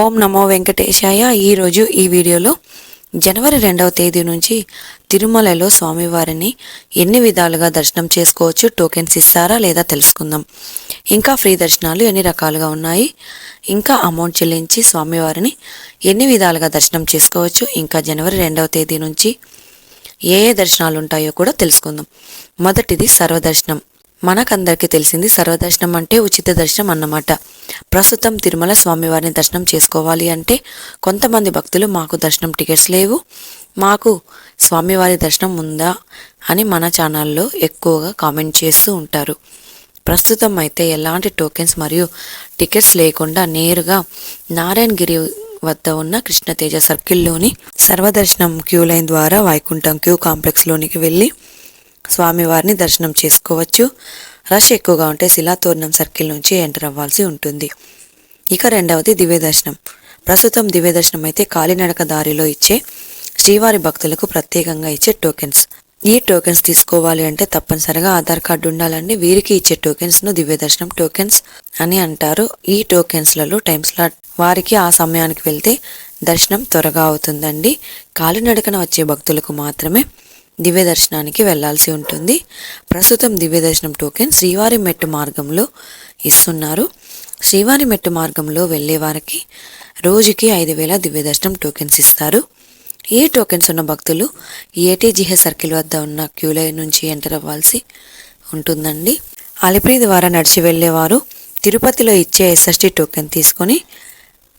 ఓం నమో వెంకటేశాయ. ఈరోజు ఈ వీడియోలో జనవరి రెండవ తేదీ నుంచి తిరుమలలో స్వామివారిని ఎన్ని విధాలుగా దర్శనం చేసుకోవచ్చు టోకెన్స్ ఇస్తారా లేదా తెలుసుకుందాం. ఇంకా ఫ్రీ దర్శనాలు ఎన్ని రకాలుగా ఉన్నాయి ఇంకా అమౌంట్ చెల్లించి స్వామివారిని ఎన్ని విధాలుగా దర్శనం చేసుకోవచ్చు ఇంకా జనవరి రెండవ తేదీ నుంచి ఏ ఏ దర్శనాలు ఉంటాయో కూడా తెలుసుకుందాం. మొదటిది సర్వదర్శనం. మనకందరికీ తెలిసింది సర్వదర్శనం అంటే ఉచిత దర్శనం అన్నమాట. ప్రస్తుతం తిరుమల స్వామివారిని దర్శనం చేసుకోవాలి అంటే కొంతమంది భక్తులు మాకు దర్శనం టికెట్స్ లేవు. మాకు స్వామివారి దర్శనం ఉందా? అని మన ఛానల్లో ఎక్కువగా కామెంట్ చేస్తూ ఉంటారు. ప్రస్తుతం అయితే ఎలాంటి టోకెన్స్ మరియు టికెట్స్ లేకుండా నేరుగా నారాయణగిరి వద్ద ఉన్న కృష్ణతేజ సర్కిల్లోని సర్వదర్శనం క్యూ లైన్ ద్వారా వైకుంఠం క్యూ కాంప్లెక్స్లోనికి వెళ్ళి స్వామివారిని దర్శనం చేసుకోవచ్చు. రష్ ఎక్కువగా ఉంటే శిలాతోరణం సర్కిల్ నుంచి ఎంటర్ అవ్వాల్సి ఉంటుంది. ఇక రెండవది దివ్య దర్శనం. ప్రస్తుతం దివ్య దర్శనం అయితే కాలినడక దారిలో ఇచ్చే శ్రీవారి భక్తులకు ప్రత్యేకంగా ఇచ్చే టోకెన్స్. ఈ టోకెన్స్ తీసుకోవాలి అంటే తప్పనిసరిగా ఆధార్ కార్డు ఉండాలండి. వీరికి ఇచ్చే టోకెన్స్ను దివ్య దర్శనం టోకెన్స్ అని అంటారు. ఈ టోకెన్స్లలో టైం స్లాట్ వారికి ఆ సమయానికి వెళ్తే దర్శనం త్వరగా అవుతుందండి. కాలినడకన వచ్చే భక్తులకు మాత్రమే దివ్య దర్శనానికి వెళ్ళాల్సి ఉంటుంది. ప్రస్తుతం దివ్య దర్శనం టోకెన్ శ్రీవారి మెట్టు మార్గంలో ఇస్తున్నారు. శ్రీవారి మెట్టు మార్గంలో వెళ్ళే వారికి రోజుకి ఐదు వేల దివ్య దర్శనం టోకెన్స్ ఇస్తారు. ఏ టోకెన్స్ ఉన్న భక్తులు ఏటీజీహెచ్ సర్కిల్ వద్ద ఉన్న క్యూ నుంచి ఎంటర్ అవ్వాల్సి ఉంటుందండి. అలిపిరి ద్వారా నడిచి వెళ్ళేవారు తిరుపతిలో ఇచ్చే ఎస్ఎస్టీ టోకెన్ తీసుకొని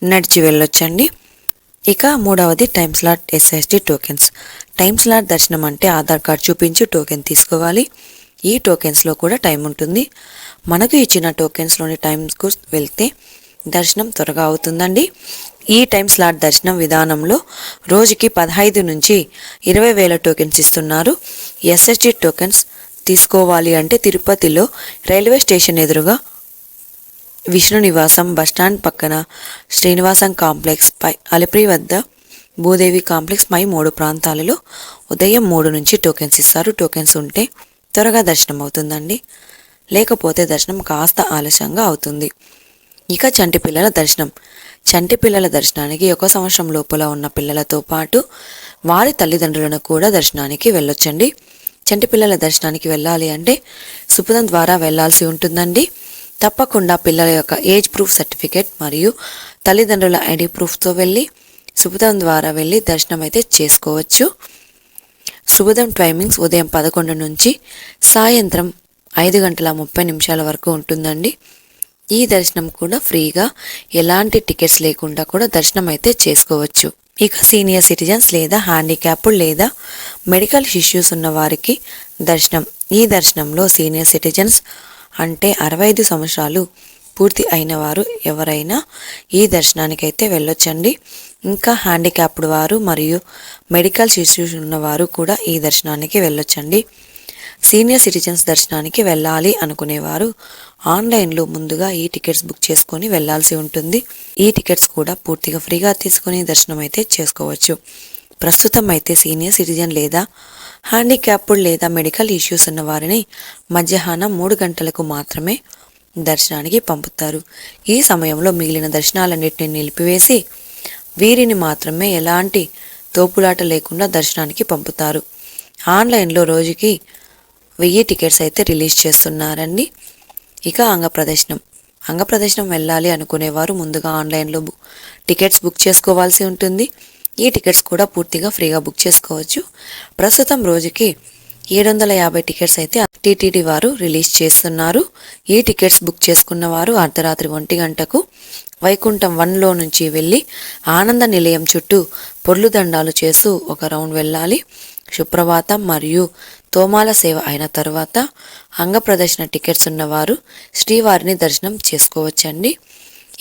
నడిచి వెళ్ళొచ్చండి. ఇక మూడవది time slot SST tokens time slot దర్శనం అంటే ఆధార్ కార్డ్ చూపించి టోకెన్ తీసుకోవాలి. ఈ టోకెన్స్లో కూడా టైం ఉంటుంది. మనకు ఇచ్చిన టోకెన్స్లోని టైమ్స్కు వెళ్తే దర్శనం త్వరగా అవుతుందండి. ఈ టైం స్లాట్ దర్శనం విధానంలో రోజుకి పదహైదు నుంచి ఇరవై వేల టోకెన్స్ ఇస్తున్నారు. ఎస్ఎస్టీ టోకెన్స్ తీసుకోవాలి అంటే తిరుపతిలో రైల్వే స్టేషన్ ఎదురుగా విష్ణు నివాసం బస్టాండ్ పక్కన శ్రీనివాసం కాంప్లెక్స్ పై అలిప్రి వద్ద భూదేవి కాంప్లెక్స్ పై మూడు ప్రాంతాలలో ఉదయం మూడు నుంచి టోకెన్స్ ఇస్తారు. టోకెన్స్ ఉంటే త్వరగా దర్శనం అవుతుందండి లేకపోతే దర్శనం కాస్త ఆలస్యంగా అవుతుంది. ఇక చంటి పిల్లల దర్శనం. చంటి పిల్లల దర్శనానికి ఒక సంవత్సరం లోపల ఉన్న పిల్లలతో పాటు వారి తల్లిదండ్రులను కూడా దర్శనానికి వెళ్ళొచ్చండి. చంటి పిల్లల దర్శనానికి వెళ్ళాలి అంటే సుపదం ద్వారా వెళ్ళాల్సి ఉంటుందండి. తప్పకుండా పిల్లల యొక్క ఏజ్ ప్రూఫ్ సర్టిఫికేట్ మరియు తల్లిదండ్రుల ఐడి ప్రూఫ్తో వెళ్ళి సుబుధం ద్వారా వెళ్ళి దర్శనం అయితే చేసుకోవచ్చు. శుభదం టైమింగ్స్ ఉదయం పదకొండు నుంచి సాయంత్రం ఐదు గంటల ముప్పై నిమిషాల వరకు ఉంటుందండి. ఈ దర్శనం కూడా ఫ్రీగా ఎలాంటి టికెట్స్ లేకుండా కూడా దర్శనం అయితే చేసుకోవచ్చు. ఇక సీనియర్ సిటిజన్స్ లేదా హ్యాండిక్యాప్డ్ లేదా మెడికల్ ఇష్యూస్ ఉన్న వారికి దర్శనం. ఈ దర్శనంలో సీనియర్ సిటిజన్స్ అంటే అరవై ఐదు సంవత్సరాలు పూర్తి అయిన వారు ఎవరైనా ఈ దర్శనానికైతే వెళ్ళొచ్చండి. ఇంకా హ్యాండిక్యాప్డ్ వారు మరియు మెడికల్ ఇష్యూస్ ఉన్నవారు కూడా ఈ దర్శనానికి వెళ్ళొచ్చండి. సీనియర్ సిటిజన్స్ దర్శనానికి వెళ్ళాలి అనుకునేవారు ఆన్లైన్లో ముందుగా ఈ టికెట్స్ బుక్ చేసుకొని వెళ్ళాల్సి ఉంటుంది. ఈ టికెట్స్ కూడా పూర్తిగా ఫ్రీగా తీసుకుని దర్శనం అయితే చేసుకోవచ్చు. ప్రస్తుతం అయితే సీనియర్ సిటిజన్ లేదా హ్యాండిక్యాప్డ్ లేదా మెడికల్ ఇష్యూస్ ఉన్న వారిని మధ్యాహ్నం మూడు గంటలకు మాత్రమే దర్శనానికి పంపుతారు. ఈ సమయంలో మిగిలిన దర్శనాలన్నింటినీ నిలిపివేసి వీరిని మాత్రమే ఎలాంటి తోపులాట లేకుండా దర్శనానికి పంపుతారు. ఆన్లైన్లో రోజుకి వెయ్యి టికెట్స్ అయితే రిలీజ్ చేస్తున్నారండి. ఇక అంగప్రదర్శనం. అంగప్రదర్శనం వెళ్ళాలి అనుకునేవారు ముందుగా ఆన్లైన్లో టికెట్స్ బుక్ చేసుకోవాల్సి ఉంటుంది. ఈ టికెట్స్ కూడా పూర్తిగా ఫ్రీగా బుక్ చేసుకోవచ్చు. ప్రస్తుతం రోజుకి ఏడు వందల యాభై టికెట్స్ అయితే టీటీడీ వారు రిలీజ్ చేస్తున్నారు. ఈ టికెట్స్ బుక్ చేసుకున్న వారు అర్ధరాత్రి ఒంటి గంటకు వైకుంఠం వన్లో నుంచి వెళ్ళి ఆనంద నిలయం చుట్టూ పొర్లు దండాలు చేస్తూ ఒక రౌండ్ వెళ్ళాలి. సుప్రభాతం మరియు తోమాల సేవ అయిన తర్వాత అంగ ప్రదర్శన టికెట్స్ ఉన్నవారు శ్రీవారిని దర్శనం చేసుకోవచ్చండి.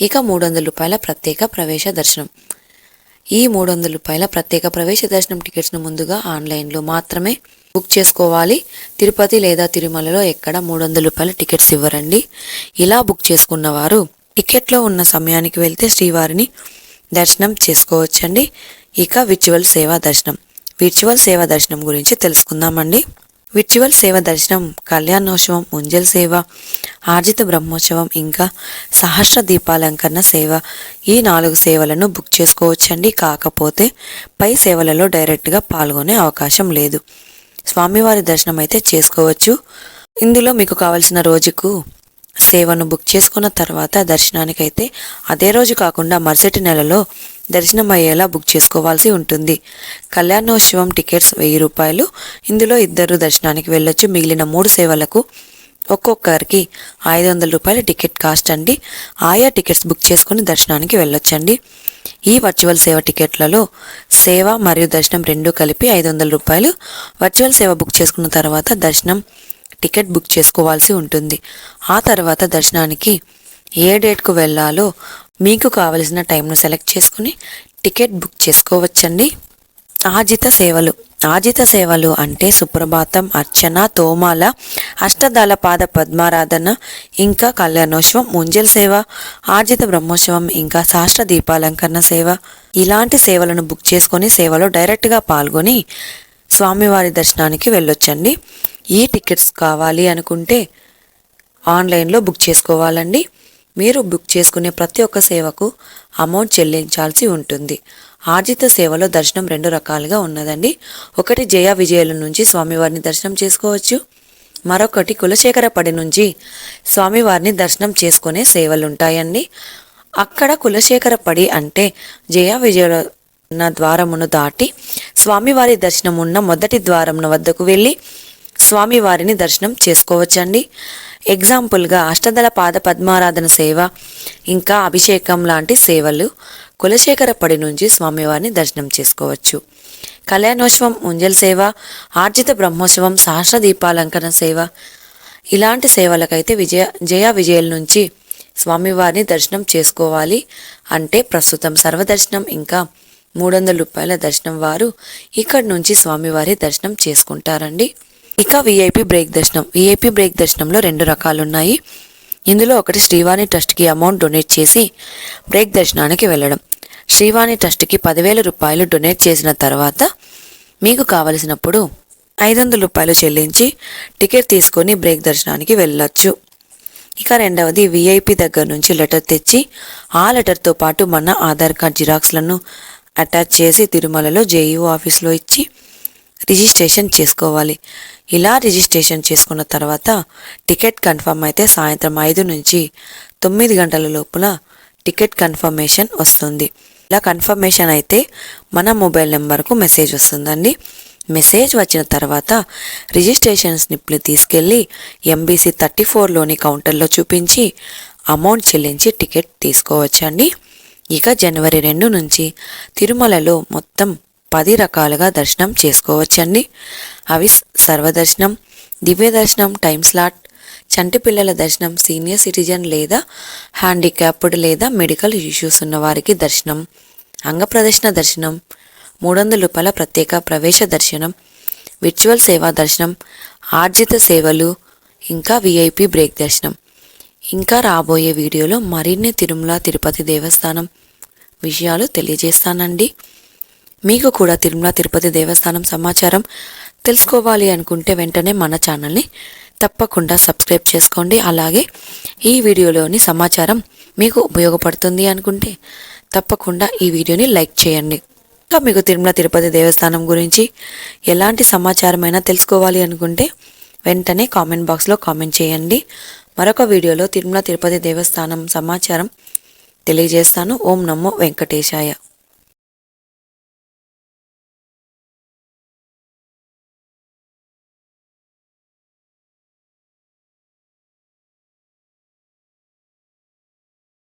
ఇక మూడు వందల రూపాయల ప్రత్యేక ప్రవేశ దర్శనం. ఈ మూడు వందల రూపాయల ప్రత్యేక ప్రవేశ దర్శనం టికెట్స్ను ముందుగా ఆన్లైన్లో మాత్రమే బుక్ చేసుకోవాలి. తిరుపతి లేదా తిరుమలలో ఎక్కడ మూడు వందల రూపాయల టికెట్స్ ఇవ్వరండి. ఇలా బుక్ చేసుకున్న వారు టికెట్లో ఉన్న సమయానికి వెళ్తే శ్రీవారిని దర్శనం చేసుకోవచ్చండి. ఇక విర్చువల్ సేవా దర్శనం. విర్చువల్ సేవా దర్శనం గురించి తెలుసుకుందామండి. విర్చువల్ సేవ దర్శనం కళ్యాణోత్సవం ముంజల్ సేవ ఆర్జిత బ్రహ్మోత్సవం ఇంకా సహస్ర దీపాలంకరణ సేవ ఈ నాలుగు సేవలను బుక్ చేసుకోవచ్చండి. కాకపోతే పై సేవలలో డైరెక్ట్గా పాల్గొనే అవకాశం లేదు. స్వామివారి దర్శనం అయితే చేసుకోవచ్చు. ఇందులో మీకు కావలసిన రోజుకు సేవను బుక్ చేసుకున్న తర్వాత దర్శనానికైతే అదే రోజు కాకుండా మరుసటి నెలలో దర్శనం అయ్యేలా బుక్ చేసుకోవాల్సి ఉంటుంది. కళ్యాణోత్సవం టికెట్స్ వెయ్యి రూపాయలు. ఇందులో ఇద్దరు దర్శనానికి వెళ్ళొచ్చు. మిగిలిన మూడు సేవలకు ఒక్కొక్కరికి ఐదు వందల రూపాయల టికెట్ కాస్ట్ అండి. ఆయా టికెట్స్ బుక్ చేసుకుని దర్శనానికి వెళ్ళొచ్చండి. ఈ వర్చువల్ సేవ టికెట్లలో సేవ మరియు దర్శనం రెండు కలిపి ఐదు వందల రూపాయలు వర్చువల్ సేవ బుక్ చేసుకున్న తర్వాత దర్శనం టికెట్ బుక్ చేసుకోవాల్సి ఉంటుంది. ఆ తర్వాత దర్శనానికి ఏ డేట్కు వెళ్ళాలో మీకు కావలసిన టైంను సెలెక్ట్ చేసుకుని టికెట్ బుక్ చేసుకోవచ్చండి. ఆజిత సేవలు. ఆజిత సేవలు అంటే సుప్రభాతం అర్చన తోమాల అష్టదళ పాద పద్మారాధన ఇంకా కళ్యాణోత్సవం ముంజల్ సేవ ఆర్జిత బ్రహ్మోత్సవం ఇంకా శాస్త్ర దీపాలంకరణ సేవ. ఇలాంటి సేవలను బుక్ చేసుకొని సేవలో డైరెక్ట్గా పాల్గొని స్వామివారి దర్శనానికి వెళ్ళొచ్చండి. ఈ టికెట్స్ కావాలి అనుకుంటే ఆన్లైన్లో బుక్ చేసుకోవాలండి. మీరు బుక్ చేసుకునే ప్రతి ఒక్క సేవకు అమౌంట్ చెల్లించాల్సి ఉంటుంది. ఆర్జిత సేవలో దర్శనం రెండు రకాలుగా ఉన్నదండి. ఒకటి జయ విజయుల నుంచి స్వామివారిని దర్శనం చేసుకోవచ్చు. మరొకటి కులశేఖరపడి నుంచి స్వామివారిని దర్శనం చేసుకునే సేవలు ఉంటాయండి అక్కడ కులశేఖరపడి అంటే జయ విజయ ద్వారమును దాటి స్వామివారి దర్శనం ఉన్న మొదటి ద్వారమున వద్దకు వెళ్ళి స్వామివారిని దర్శనం చేసుకోవచ్చండి. ఎగ్జాంపుల్గా అష్టదళ పాద పద్మారాధన సేవ ఇంకా అభిషేకం లాంటి సేవలు కులశేఖరపడి నుంచి స్వామివారిని దర్శనం చేసుకోవచ్చు. కళ్యాణోత్సవం ముంజల్ సేవ ఆర్జిత బ్రహ్మోత్సవం సహస్ర దీపాలంకరణ సేవ ఇలాంటి సేవలకైతే విజయ జయ విజయల నుంచి స్వామివారిని దర్శనం చేసుకోవాలి అంటే ప్రస్తుతం సర్వదర్శనం ఇంకా మూడు వందల రూపాయల దర్శనం వారు ఇక్కడి నుంచి స్వామివారి దర్శనం చేసుకుంటారండి. ఇక విఐపి బ్రేక్ దర్శనం. విఐపి బ్రేక్ దర్శనంలో రెండు రకాలు ఉన్నాయి ఇందులో ఒకటి శ్రీవాణి ట్రస్ట్కి అమౌంట్ డొనేట్ చేసి బ్రేక్ దర్శనానికి వెళ్ళడం. శ్రీవాణి ట్రస్ట్కి పదివేల రూపాయలు డొనేట్ చేసిన తర్వాత మీకు కావలసినప్పుడు ఐదు వందల రూపాయలు చెల్లించి టికెట్ తీసుకొని బ్రేక్ దర్శనానికి వెళ్ళొచ్చు. ఇక రెండవది విఐపి దగ్గర నుంచి లెటర్ తెచ్చి ఆ లెటర్తో పాటు మన ఆధార్ కార్డ్ జిరాక్స్లను అటాచ్ చేసి తిరుమలలో జేఈఓ ఆఫీస్లో ఇచ్చి రిజిస్ట్రేషన్ చేసుకోవాలి. ఇలా రిజిస్ట్రేషన్ చేసుకున్న తర్వాత టికెట్ కన్ఫర్మ్ అయితే సాయంత్రం ఐదు నుంచి తొమ్మిది గంటల లోపల టికెట్ కన్ఫర్మేషన్ వస్తుంది. ఇలా కన్ఫర్మేషన్ అయితే మన మొబైల్ నెంబర్కు మెసేజ్ వస్తుందండి. మెసేజ్ వచ్చిన తర్వాత రిజిస్ట్రేషన్ స్లిప్ని తీసుకెళ్ళి ఎంబీసీ థర్టీ ఫోర్లోని కౌంటర్లో చూపించి అమౌంట్ చెల్లించి టికెట్ తీసుకోవచ్చండి. ఇక జనవరి రెండు నుంచి తిరుమలలో మొత్తం పది రకాలుగా దర్శనం చేసుకోవచ్చండి. అవి సర్వదర్శనం దివ్య దర్శనం టైం స్లాట్ చంటి పిల్లల దర్శనం సీనియర్ సిటిజన్ లేదా హ్యాండిక్యాప్డ్ లేదా మెడికల్ ఇష్యూస్ ఉన్న వారికి దర్శనం అంగప్రదర్శన దర్శనం మూడు వందల రూపాయల ప్రత్యేక ప్రవేశ దర్శనం విర్చువల్ సేవా దర్శనం ఆర్జిత సేవలు ఇంకా విఐపి బ్రేక్ దర్శనం. ఇంకా రాబోయే వీడియోలో మరిన్ని తిరుమల తిరుపతి దేవస్థానం విషయాలు తెలియజేస్తానండి. మీకు కూడా తిరుమల తిరుపతి దేవస్థానం సమాచారం తెలుసుకోవాలి అనుకుంటే వెంటనే మన ఛానల్ని తప్పకుండా సబ్స్క్రైబ్ చేసుకోండి. అలాగే ఈ వీడియోలోని సమాచారం మీకు ఉపయోగపడుతుంది అనుకుంటే తప్పకుండా ఈ వీడియోని లైక్ చేయండి. ఇంకా మీకు తిరుమల తిరుపతి దేవస్థానం గురించి ఎలాంటి సమాచారమైనా తెలుసుకోవాలి అనుకుంటే వెంటనే కామెంట్ బాక్స్లో కామెంట్ చేయండి. మరొక వీడియోలో తిరుమల తిరుపతి దేవస్థానం సమాచారం తెలియజేస్తాను. ఓం నమో వెంకటేశాయ.